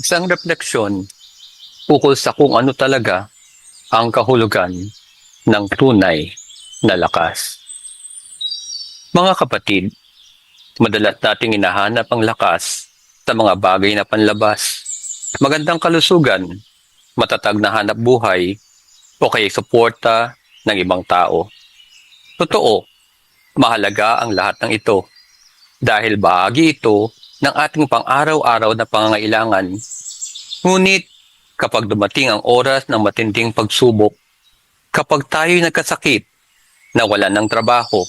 Isang refleksyon ukol sa kung ano talaga ang kahulugan ng tunay na lakas. Mga kapatid, madalas nating hinahanap ang lakas sa mga bagay na panlabas. Magandang kalusugan, matatag na hanap buhay, o kaya suporta ng ibang tao. Totoo, mahalaga ang lahat ng ito dahil bahagi ito ng ating pang-araw-araw na pangangailangan. Ngunit kapag dumating ang oras ng matinding pagsubok, kapag tayo'y nagkasakit, nawalan ng trabaho,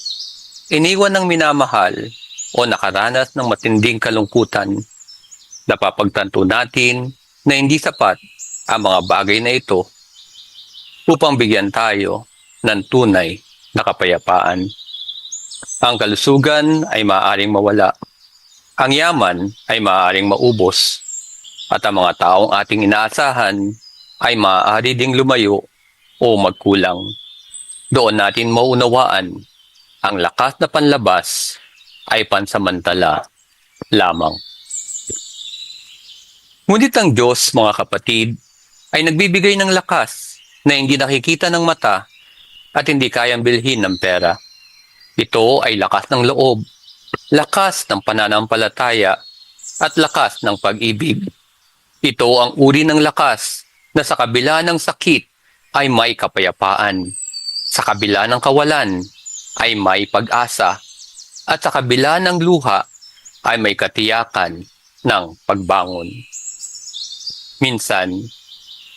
iniwan ng minamahal o nakaranas ng matinding kalungkutan, napapagtanto natin na hindi sapat ang mga bagay na ito upang bigyan tayo ng tunay na kapayapaan. Ang kalusugan ay maaaring mawala. Ang yaman ay maaaring maubos. At ang mga taong ating inaasahan ay maaari ding lumayo o magkulang. Doon natin maunawaan ang lakas na panlabas ay pansamantala lamang. Ngunit ang Diyos, mga kapatid, ay nagbibigay ng lakas na hindi nakikita ng mata at hindi kayang bilhin ng pera. Ito ay lakas ng loob, lakas ng pananampalataya, at lakas ng pag-ibig. Ito ang uri ng lakas na sa kabila ng sakit ay may kapayapaan. Sa kabila ng kawalan ay may pag-asa. At sa kabila ng luha ay may katiyakan ng pagbangon. Minsan,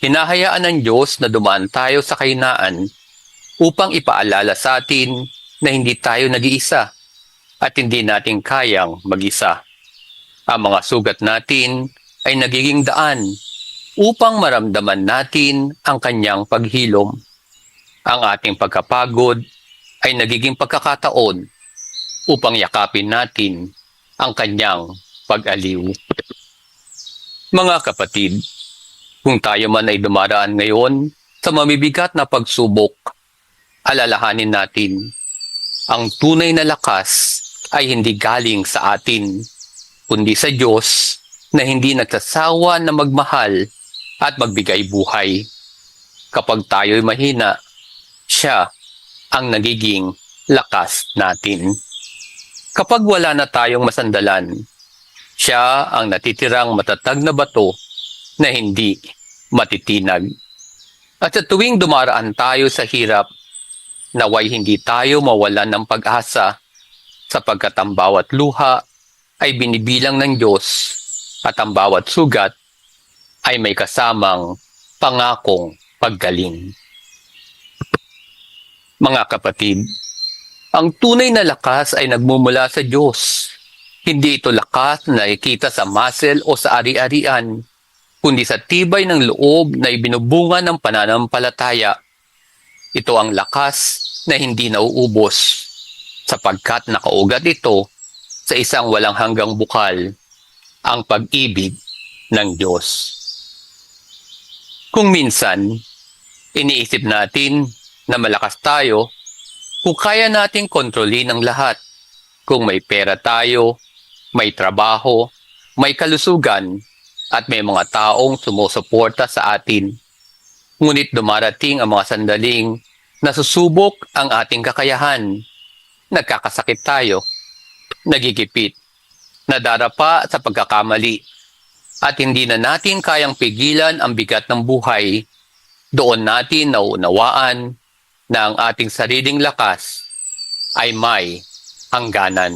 hinahayaan ng Diyos na dumaan tayo sa kainaan upang ipaalala sa atin na hindi tayo nag-iisa at hindi natin kayang mag-isa. Ang mga sugat natin ay nagiging daan upang maramdaman natin ang kanyang paghilom. Ang ating pagkapagod ay nagiging pagkakataon upang yakapin natin ang kanyang pag-aliw. Mga kapatid, kung tayo man ay dumaraan ngayon sa mamibigat na pagsubok, alalahanin natin, ang tunay na lakas ay hindi galing sa atin, kundi sa Diyos na hindi nagsasawa na magmahal at magbigay buhay. Kapag tayo'y mahina, siya ang nagiging lakas natin. Kapag wala na tayong masandalan, siya ang natitirang matatag na bato na hindi matitinag. At sa tuwing dumaraan tayo sa hirap, naway hindi tayo mawalan ng pag-asa sapagkat ang bawat luha ay binibilang ng Diyos at ang bawat sugat ay may kasamang pangakong paggaling. Mga kapatid, ang tunay na lakas ay nagmumula sa Diyos. Hindi ito lakas na nakikita sa muscle o sa ari-arian, kundi sa tibay ng loob na ibinubunga ng pananampalataya. Ito ang lakas na hindi nauubos, sapagkat nakaugat ito sa isang walang hanggang bukal, ang pag-ibig ng Diyos. Kung minsan, iniisip natin na malakas tayo kung kaya nating kontrolin ang lahat. Kung may pera tayo, may trabaho, may kalusugan, at may mga taong sumusuporta sa atin. Ngunit dumarating ang mga sandaling nasusubok ang ating kakayahan. Nagkakasakit tayo, nagigipit, nadarapa sa pagkakamali, at hindi na natin kayang pigilan ang bigat ng buhay. Doon natin naunawaan na ang ating sariling lakas ay may hangganan.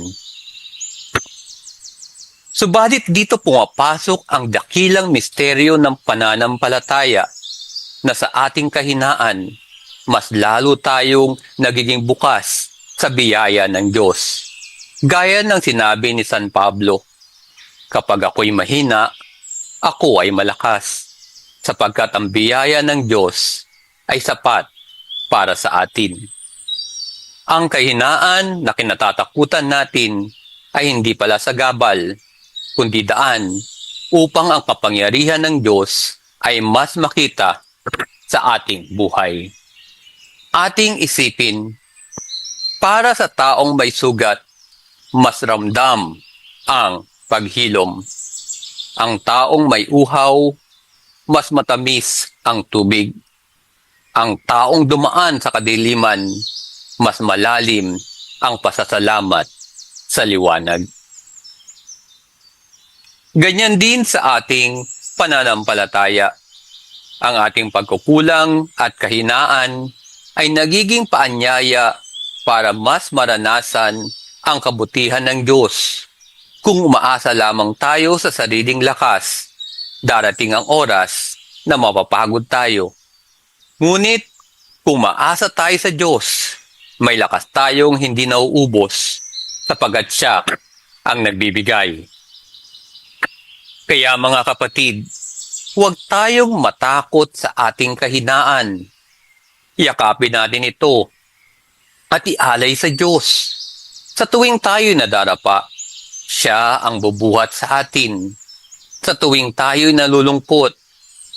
Subalit dito pumapasok ang dakilang misteryo ng pananampalataya na sa ating kahinaan, mas lalo tayong nagiging bukas sa biyaya ng Diyos. Gaya ng sinabi ni San Pablo, Kapag ako'y mahina, ako ay malakas, sapagkat ang biyaya ng Diyos ay sapat para sa atin. Ang kahinaan na kinatatakutan natin ay hindi pala sa gabal, kundi daan upang ang kapangyarihan ng Diyos ay mas makita sa ating buhay. Ating isipin, para sa taong may sugat, mas ramdam ang paghilom. Ang taong may uhaw, mas matamis ang tubig. Ang taong dumaan sa kadiliman, mas malalim ang pasasalamat sa liwanag. Ganyan din sa ating pananampalataya. Ang ating pagkukulang at kahinaan ay nagiging paanyaya para mas maranasan ang kabutihan ng Diyos. Kung umaasa lamang tayo sa sariling lakas, darating ang oras na mapapagod tayo. Ngunit kung maasa tayo sa Diyos, may lakas tayong hindi nauubos sapagat siya ang nagbibigay. Kaya mga kapatid, huwag tayong matakot sa ating kahinaan. Yakapin natin ito at ialay sa Diyos. Sa tuwing tayo nadarapa, siya ang bubuhat sa atin. Sa tuwing tayo nalulungkot,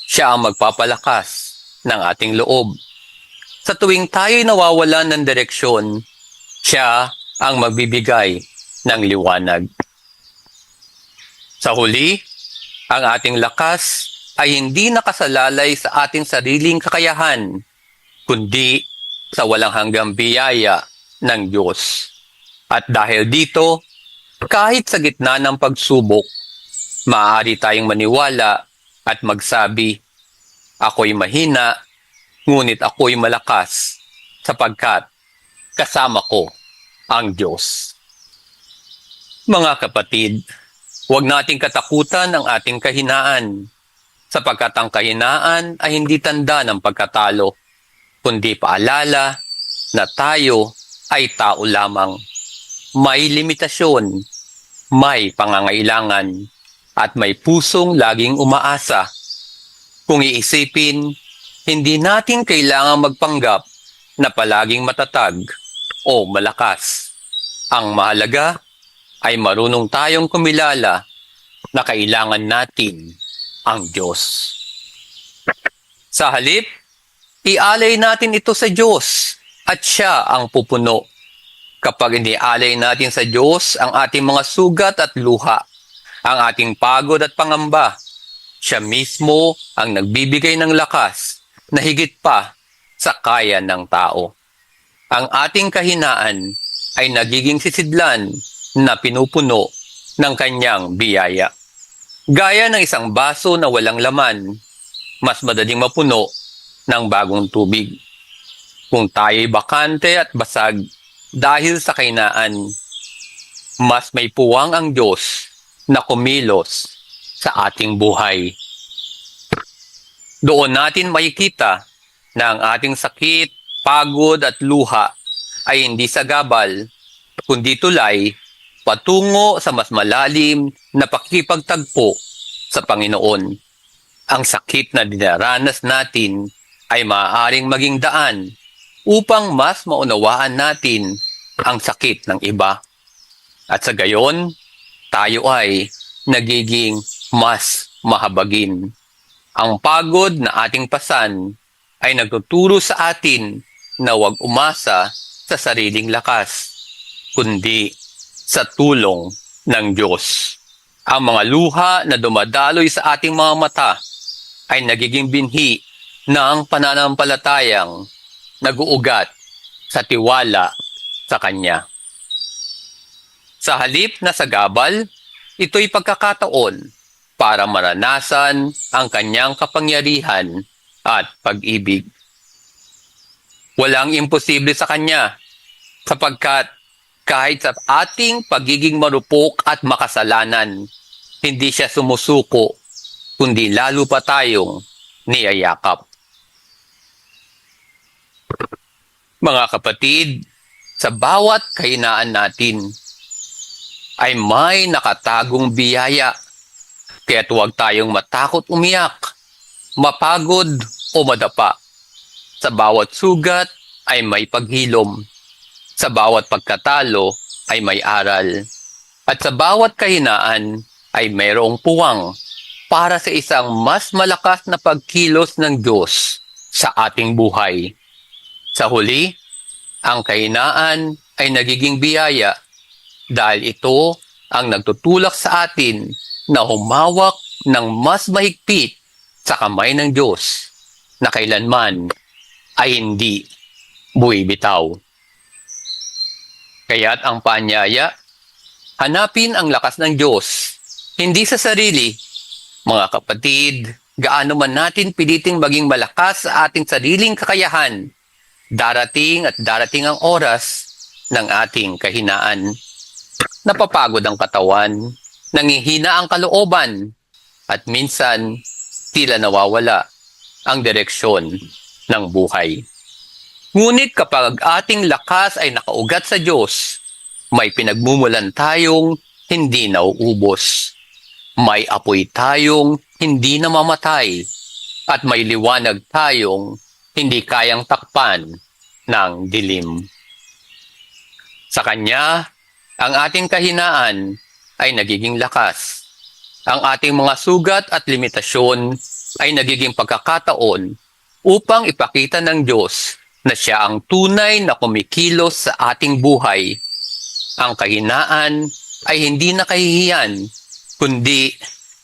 siya ang magpapalakas ng ating loob. Sa tuwing tayo nawawalan ng direksyon, siya ang magbibigay ng liwanag. Sa huli, ang ating lakas ay hindi nakasalalay sa ating sariling kakayahan, kundi sa walang hanggang biyaya ng Diyos. At dahil dito, kahit sa gitna ng pagsubok, maaari tayong maniwala at magsabi, Ako'y mahina, ngunit ako'y malakas, sapagkat kasama ko ang Diyos. Mga kapatid, huwag nating katakutan ang ating kahinaan, sapagkat ang kahinaan ay hindi tanda ng pagkatalo, kundi paalala na tayo ay tao lamang. May limitasyon, may pangangailangan, at may pusong laging umaasa. Kung iisipin, hindi natin kailangang magpanggap na palaging matatag o malakas. Ang mahalaga ay marunong tayong kumilala na kailangan natin ang Diyos. Sa halip, ialay natin ito sa Diyos at siya ang pupuno. Kapag inialay natin sa Diyos ang ating mga sugat at luha, ang ating pagod at pangamba, siya mismo ang nagbibigay ng lakas na higit pa sa kaya ng tao. Ang ating kahinaan ay nagiging sisidlan na pinupuno ng kanyang biyaya. Gaya ng isang baso na walang laman, mas madaling mapuno ng bagong tubig. Kung tayo'y bakante at basag dahil sa kainaan, mas may puwang ang Diyos na kumilos sa ating buhay. Doon natin makikita na ang ating sakit, pagod at luha ay hindi sagabal, kundi tulay patungo sa mas malalim na pakikipagtagpo sa Panginoon. Ang sakit na dinaranas natin ay maaaring maging daan upang mas maunawaan natin ang sakit ng iba. At sa gayon, tayo ay nagiging mas mahabagin. Ang pagod na ating pasan ay nagtuturo sa atin na huwag umasa sa sariling lakas, kundi sa tulong ng Diyos. Ang mga luha na dumadaloy sa ating mga mata ay nagiging binhi ng pananampalatayang naguugat sa tiwala sa Kanya. Sa halip na sagabal, ito'y pagkakataon para maranasan ang kanyang kapangyarihan at pag-ibig. Walang imposible sa kanya sapagkat kahit sa ating pagiging marupok at makasalanan, hindi siya sumusuko, kundi lalo pa tayong niyayakap. Mga kapatid, sa bawat kahinaan natin, ay may nakatagong biyaya. Kaya't huwag tayong matakot umiyak, mapagod o madapa. Sa bawat sugat ay may paghilom. Sa bawat pagkatalo ay may aral. At sa bawat kahinaan ay mayroong puwang para sa isang mas malakas na pagkilos ng Diyos sa ating buhay. Sa huli, ang kahinaan ay nagiging biyaya dahil ito ang nagtutulak sa atin na humawak ng mas mahigpit sa kamay ng Diyos na kailanman ay hindi buwibitaw. Kaya't ang paanyaya, hanapin ang lakas ng Diyos, hindi sa sarili. Mga kapatid, gaano man natin piliting maging malakas sa ating sariling kakayahan, darating at darating ang oras ng ating kahinaan. Napapagod ang katawan, nangihina ang kalooban, at minsan tila nawawala ang direksyon ng buhay. Ngunit kapag ating lakas ay nakaugat sa Diyos, may pinagmumulan tayong hindi nauubos. May apoy tayong hindi namamatay. At may liwanag tayong hindi kayang takpan ng dilim. Sa Kanya, ang ating kahinaan ay nagiging lakas. Ang ating mga sugat at limitasyon ay nagiging pagkakataon upang ipakita ng Diyos na siya ang tunay na kumikilos sa ating buhay. Ang kahinaan ay hindi nakahihiyan, kundi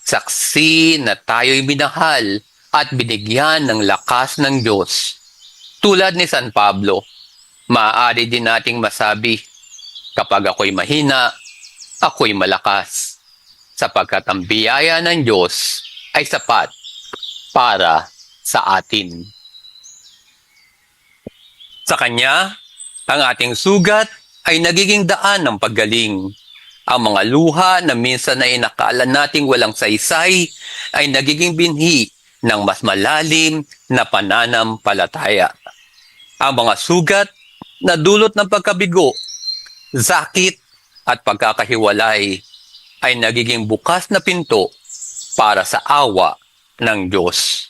saksi na tayo'y minahal at binigyan ng lakas ng Diyos. Tulad ni San Pablo, maaari din nating masabi, kapag ako'y mahina, ako'y malakas, sapagkat ang biyaya ng Diyos ay sapat para sa atin. Sa Kanya, ang ating sugat ay nagiging daan ng paggaling. Ang mga luha na minsan ay nakala nating walang saysay ay nagiging binhi ng mas malalim na pananampalataya. Ang mga sugat na dulot ng pagkabigo, sakit at pagkakahiwalay ay nagiging bukas na pinto para sa awa ng Diyos.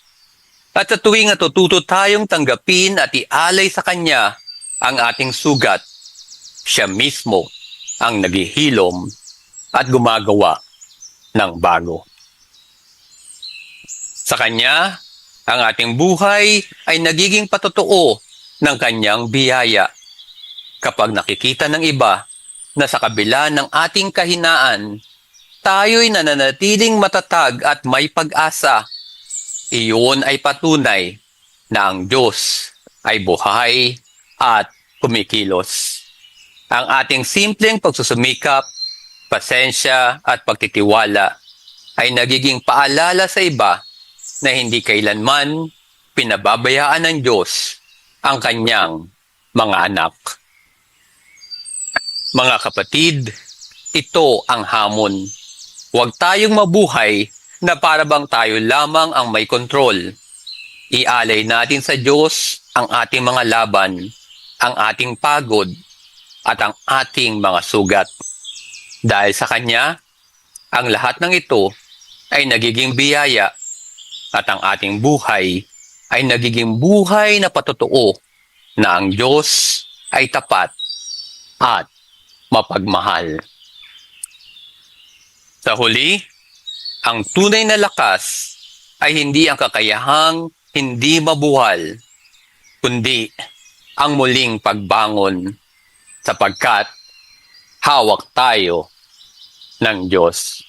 At sa tuwing natututo tayong tanggapin at ialay sa Kanya ang ating sugat, siya mismo ang naghihilom at gumagawa ng bago. Sa Kanya, ang ating buhay ay nagiging patotoo ng Kanyang biyaya. Kapag nakikita ng iba na sa kabila ng ating kahinaan, tayo'y nananatiling matatag at may pag-asa, iyon ay patunay na ang Diyos ay buhay at kumikilos. Ang ating simpleng pagsusumikap, pasensya at pagtitiwala ay nagiging paalala sa iba na hindi kailanman pinababayaan ng Diyos ang kanyang mga anak. Mga kapatid, ito ang hamon. Huwag tayong mabuhay na para bang tayo lamang ang may kontrol. Ialay natin sa Diyos ang ating mga laban, ang ating pagod, at ang ating mga sugat. Dahil sa Kanya, ang lahat ng ito ay nagiging biyaya at ang ating buhay ay nagiging buhay na patotoo na ang Diyos ay tapat at mapagmahal. Sa huli, ang tunay na lakas ay hindi ang kakayahang hindi mabuhal, kundi ang muling pagbangon sapagkat hawak tayo ng Diyos.